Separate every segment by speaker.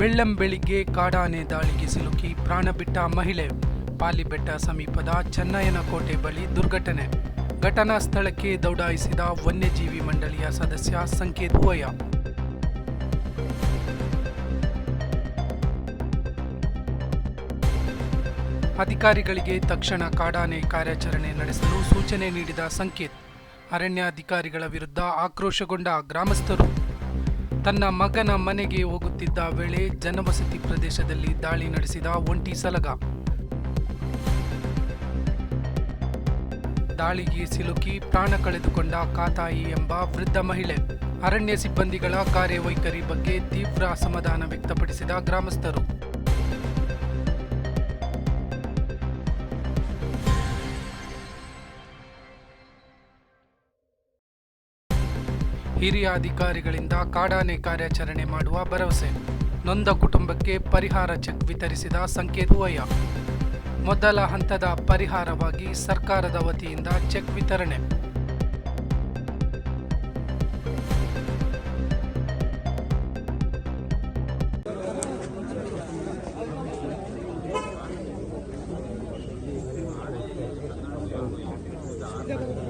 Speaker 1: ಬೆಳ್ಳಂ ಬೆಳಿಗ್ಗೆ ಕಾಡಾನೆ ದಾಳಿಗೆ ಸಿಲುಕಿ ಪ್ರಾಣ ಬಿಟ್ಟ ಮಹಿಳೆ ಪಾಲಿಬೆಟ್ಟ ಸಮೀಪದ ಚೆನ್ನಯ್ಯನಕೋಟೆ ಬಳಿ ದುರ್ಘಟನೆ. ಘಟನಾ ಸ್ಥಳಕ್ಕೆ ದೌಡಾಯಿಸಿದ ವನ್ಯಜೀವಿ ಮಂಡಳಿಯ ಸದಸ್ಯ ಸಂಕೇತ್ ಹೋಯ ಅಧಿಕಾರಿಗಳಿಗೆ ತಕ್ಷಣ ಕಾಡಾನೆ ಕಾರ್ಯಾಚರಣೆ ನಡೆಸಲು ಸೂಚನೆ ನೀಡಿದ ಸಂಕೇತ್, ಅರಣ್ಯಾಧಿಕಾರಿಗಳ ವಿರುದ್ಧ ಆಕ್ರೋಶಗೊಂಡ ಗ್ರಾಮಸ್ಥರು. ತನ್ನ ಮಗನ ಮನೆಗೆ ಹೋಗುತ್ತಿದ್ದ ವೇಳೆ ಜನವಸತಿ ಪ್ರದೇಶದಲ್ಲಿ ದಾಳಿ ನಡೆಸಿದ ಒಂಟಿ ಸಲಗ. ದಾಳಿಗೆ ಸಿಲುಕಿ ಪ್ರಾಣ ಕಳೆದುಕೊಂಡ ಕಾತಾಯಿ ಎಂಬ ವೃದ್ಧ ಮಹಿಳೆ. ಅರಣ್ಯ ಸಿಬ್ಬಂದಿಗಳ ಕಾರ್ಯವೈಖರಿ ಬಗ್ಗೆ ತೀವ್ರ ಅಸಮಾಧಾನ ವ್ಯಕ್ತಪಡಿಸಿದ ಗ್ರಾಮಸ್ಥರು. ಹಿರಿಯ ಅಧಿಕಾರಿಗಳಿಂದ ಕಾಡಾನೆ ಕಾರ್ಯಾಚರಣೆ ಮಾಡುವ ಭರವಸೆ. ನೊಂದ ಕುಟುಂಬಕ್ಕೆ ಪರಿಹಾರ ಚೆಕ್ ವಿತರಿಸಿದ ಸಂಕೇತ್ ವಯ ಮೊದಲ ಹಂತದ ಪರಿಹಾರವಾಗಿ ಸರ್ಕಾರದ ವತಿಯಿಂದ ಚೆಕ್ ವಿತರಣೆ.
Speaker 2: ಆರು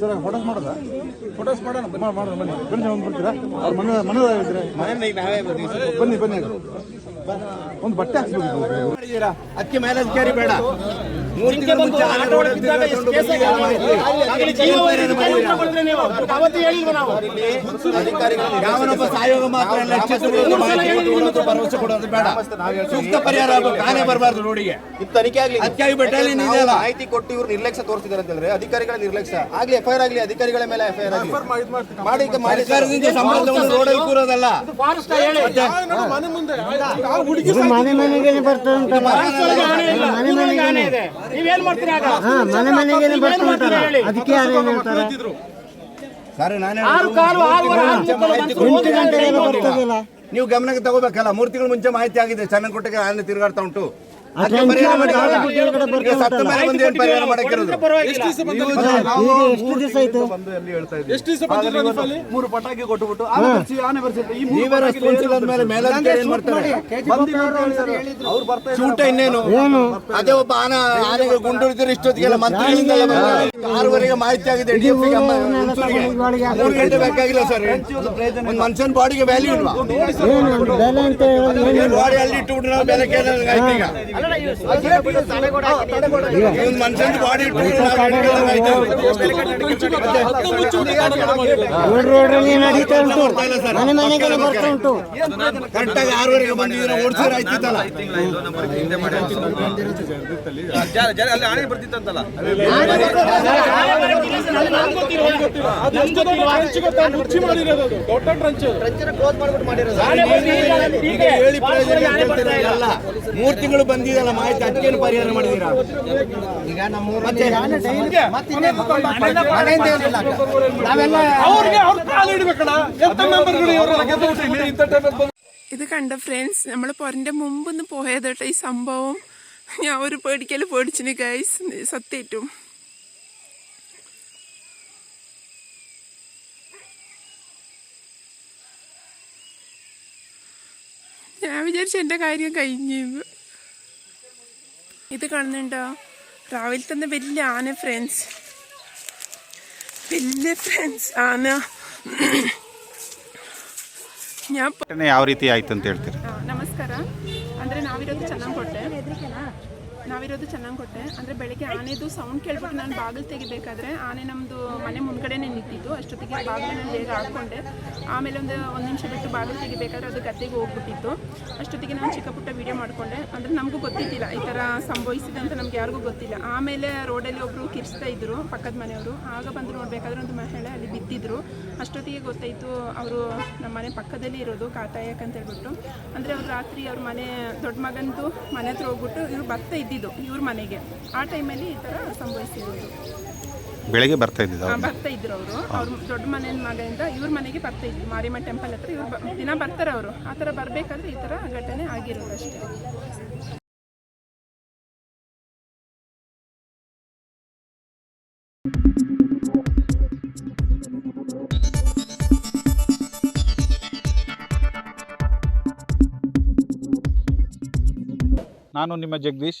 Speaker 2: ಸರ್ ಫೋಟೋಸ್ ಮಾಡೋದಾ? ಫೋಟೋಸ್ ಮಾಡೋಣ ಮಾಡೋಣ ಬನ್ನಿ. ಬನ್ನಿ ಒಂದು ಬರ್ತೀರಾ ಅವ್ರ ಮನೆ ಮನೆದಾಗಿದ್ರೆ ಬನ್ನಿ ಬನ್ನಿ. ಒಂದು ಬಟ್ಟೆ ಹಾಕ್ಸ್ಬೇಕು
Speaker 3: ಅಕ್ಕಿ ಮೇಲೆ ಕ್ಯಾರಿ ಬೇಡ. ಮೂರು ತಿಂಗಳ ಮುಂಚೆ ಆನೆ ರೋಡ್ ಅಲ್ಲಿ ತಿರ್ಗಾಡ್ಕೊಂಡು ಬಂದಿದ್ದೀರಾ? ಅಧಿಕಾರಿಗಳು ಯಾವನೊಬ್ಬ ಮಾತ್ರ ಭರವಸೆ ಕೊಡೋದು ಬೇಡ. ಸೂಕ್ತ ಪರಿಹಾರ ಬರಬಾರ್ದು ರೋಡಿಗೆ.
Speaker 4: ತನಿಖೆ ಆಗ್ಲಿ
Speaker 3: ಅದಕ್ಕಾಗಿ ಬೆಟ್ಟಲ್ಲಿ ಇದೆಯಲ್ಲ
Speaker 4: ಮಾಹಿತಿ ಕೊಟ್ಟು ಇವ್ರು ನಿರ್ಲಕ್ಷ್ಯ ತೋರಿಸಿದಾರೆ ಅಂತ ಹೇಳಿದ್ರೆ ಅಧಿಕಾರಿಗಳ ನಿರ್ಲಕ್ಷ್ಯ. ಆಗ್ಲಿ ಎಫ್ಐಆರ್ ಆಗ್ಲಿ ಅಧಿಕಾರಿಗಳ ಮೇಲೆ ಎಫ್ಐಆರ್ ಮಾಡಿ ಮಾಡಿ.
Speaker 3: ಸರ್ಕಾರದಿಂದ ಸಂಬಂಧವನ್ನು ರೋಡಲ್ಲಿ ಕೂರೋದಲ್ಲ.
Speaker 5: ಮನೆ ಮನೆಗೆ ಬರ್ತದಂತ ಮನೆ ಮನೆಗೆ
Speaker 2: ನೀವೇನ್ ಮಾಡ್ತೀರಾ ಆಗ?
Speaker 5: ಹಾ ಮನೆ ಮನೆಗೆ ಬರ್ತಂತಾರ ಅದಕ್ಕೆ ಯಾರು ಏನ್ ಹೇಳ್ತಾರೆ?
Speaker 3: ಸರ್ ನಾನೇ
Speaker 2: ಆರು ಕಾಲು ಆರು ವಾರ ಆರು ಮುಕ್ಕಾಲು ಬಂತು.
Speaker 5: ಎಂಟು ಗಂಟೆಗೆಲ್ಲ ಬರ್ತದಲ್ಲ
Speaker 3: ನೀವು ಗಮನಕ್ಕೆ ತಗೋಬೇಕಲ್ಲ ಮೂರು ತಿಂಗಳ ಮುಂಚೆ ಮಾಹಿತಿ ಆಗಿದೆ ಚೆನ್ನಕೋಟೆಗೆ ಆನೆ ತಿರುಗಾಡ್ತಾ ಉಂಟು.
Speaker 4: ಮೂರು ಪಟಾಕಿ ಕೊಟ್ಟುಬಿಟ್ಟು ಆನೆ
Speaker 3: ಇನ್ನೇನು? ಅದೇ ಒಬ್ಬ ಆನೆ ಆನೆಗೆ ಗುಂಡು ಇಷ್ಟೊತ್ತಿಗೆಲ್ಲ ಮಂತ್ರಿ ಬರ್ತಾರೆ. ಆರೂವರೆಗೆ ಮಾಹಿತಿ ಆಗಿದೆ ಮೂರು ಗಂಟೆ ಬೇಕಾಗಿಲ್ಲ ಸರ್. ಒಂದು ಮನುಷ್ಯನ ಬಾಡಿಗೆ ವ್ಯಾಲ್ಯೂ ಇಲ್ವಾ?
Speaker 5: ಏನು ಬೆಲೆ ಅಂತ ಏನು?
Speaker 3: ಬಾಡಿ ಅಲ್ಲಿ ಇಟ್ಟುಬಿಟ್ರೆ ನಾವು ಬೆಲೆ ಈಗ ಒಂದು ಮನುಷ್ಯನ ಬಾಡಿ
Speaker 5: ಉಂಟು.
Speaker 3: ಕರೆಕ್ಟಾಗಿ ಆರೂವರೆಗೆ ಬಂದಿದ್ರೆ ಓಡಿಸಿದ್ರೆ ಆಯ್ತಿತ್ತಲ್ಲ?
Speaker 2: ಅದು ಎಷ್ಟು ಬರ್ತಿತ್ತಂತಲ್ಲ? ಮುಚ್ಚಿ ಮಾಡಿರೋದು ಅದು. ದೊಡ್ಡ ಟ್ರಂಚ್ ಆನೆ ಬಂದು ಈಗ ಹೀಗೆ
Speaker 3: ಹೇಳಿ ಪ್ರಯೋಜನ
Speaker 2: ವಾರದಲ್ಲಿ ಆನೆ ಬರ್ತಾ ಇಲ್ಲ.
Speaker 3: ಅಲ್ಲ ಮೂರು ತಿಂಗಳು ಬಂದಿದಲ್ಲ ಮಾಹಿತಿ ಅದಕ್ಕೇನು ಪರಿಹಾರ ಮಾಡಿದೀರಾ
Speaker 2: ಅವ್ರಿಗೆ ಅವ್ರ ಕಾಲು ಹಿಡಿಬೇಕಣ್ಣ ಎಂತ ಮೆಂಬರ್ಗಳು ಇವರೆಲ್ಲ ಗೆದ್ದಬಿಟ್ಟು ಇಲ್ಲಿ ಇಂಥ ಟೈಮಲ್ಲಿ ಬಂದು
Speaker 6: ഇത് കണ്ട ഫ്രണ്ട്സ് നമ്മൾ പൊരൻ്റെ മുമ്പൊന്ന് പോയതോട്ടെ ഈ സംഭവം ഞാൻ ഒരു പേടിക്കൽ പേടിച്ചിന് ഗൈസ് സത്യേറ്റും ഞാൻ വിചാരിച്ചു എൻ്റെ കാര്യം കഴിഞ്ഞു ഇത് കാണുന്നുണ്ടോ രാവിലെ തന്നെ വലിയ ആന ഫ്രണ്ട്സ് വലിയ ഫ്രണ്ട്സ് ആണ് ഞാൻ ಪ-
Speaker 7: ಘಟನೆ ಯಾವ ರೀತಿ ಆಯ್ತು ಅಂತ ಹೇಳ್ತೀರಿ
Speaker 6: ಆ, ನಮಸ್ಕಾರ ಅಂದರೆ ನಾವಿರೋದು ಚೆನ್ನಾಗಿಕೊಟ್ಟೆ ನಾವಿರೋದು ಚೆನ್ನಾಗಿಕೊಟ್ಟೆ ಅಂದರೆ ಬೆಳಗ್ಗೆ ಆನೆದು ಸೌಂಡ್ ಕೇಳ್ಬಿಟ್ಟು ನಾನು ಬಾಗಿಲು ತೆಗಿಬೇಕಾದ್ರೆ ಆನೆ ನಮ್ಮದು ಮನೆ ಮುಂದ್ಗಡೆನೇ ನಿಂತಿತ್ತು. ಅಷ್ಟೊತ್ತಿಗೆ ಬಾಗಿಲನ್ನ ಬೇಗ ಹಾಕ್ಕೊಂಡೆ ಆಮೇಲೆ ಒಂದು ಒಂದು ನಿಮಿಷ ಬಿಟ್ಟು ಬಾಗಿಲು ತೆಗಿಬೇಕಾದ್ರೆ ಅದು ಗದ್ದೆಗೆ ಹೋಗ್ಬಿಟ್ಟಿತ್ತು. ಅಷ್ಟೊತ್ತಿಗೆ ನಾನು ಚಿಕ್ಕ ಪುಟ್ಟ ವೀಡಿಯೋ ಮಾಡಿಕೊಂಡೆ. ಅಂದರೆ ನಮಗೂ ಗೊತ್ತಿದ್ದಿಲ್ಲ ಈ ಥರ ಸಂಭವಿಸಿದೆ ಅಂತ ನಮ್ಗೆ ಯಾರಿಗೂ ಗೊತ್ತಿಲ್ಲ. ಆಮೇಲೆ ರೋಡಲ್ಲಿ ಒಬ್ಬರು ಕಿರಿಸ್ತಾ ಇದ್ರು, ಪಕ್ಕದ ಮನೆಯವರು. ಆಗ ಬಂದು ನೋಡಬೇಕಾದ್ರೆ ಒಂದು ಮಹಿಳೆ ಅಲ್ಲಿ ಬಿದ್ದಿದ್ರು. ಅಷ್ಟೊತ್ತಿಗೆ ಗೊತ್ತಾಯಿತು ಅವರು ನಮ್ಮ ಮನೆ ಪಕ್ಕದಲ್ಲಿ ಇರೋದು ಕಾತಾಯಕ್ ಅಂತ ಹೇಳ್ಬಿಟ್ಟು. ಅಂದರೆ ಅವ್ರು ರಾತ್ರಿ ಅವ್ರ ಮನೆ ದೊಡ್ಡ ಮಗಂದು ಮನೆ ಹತ್ರ ಹೋಗ್ಬಿಟ್ಟು ಇವ್ರು ಬರ್ತಾ ಇದ್ದಿದ್ದು ಇವ್ರ ಮನೆಗೆ. ಆ ಟೈಮಲ್ಲಿ ಈ ಥರ ಸಂಭವಿಸಿರೋದು.
Speaker 7: ಬೆಳಿಗ್ಗೆ ಬರ್ತಾ ಇದ್ದಿದ್ದು ಅವ್ರು?
Speaker 6: ಬರ್ತಾ ಇದ್ರು ಅವರು. ಅವ್ರ ದೊಡ್ಡ ಮನೆಯ ಮಗನಿಂದ ಇವ್ರ ಮನೆಗೆ ಬರ್ತಾ ಇದ್ರು ಮಾರಿಮ ಟೆಂಪಲ್ ಹತ್ರ ಇವ್ರು ದಿನ ಬರ್ತಾರೆ ಅವರು. ಆ ಥರ ಬರಬೇಕಾದ್ರೆ ಈ ಥರ ಘಟನೆ ಆಗಿರೋದು ಅಷ್ಟೇ.
Speaker 7: ನಾನು ನಿಮ್ಮ ಜಗದೀಶ್.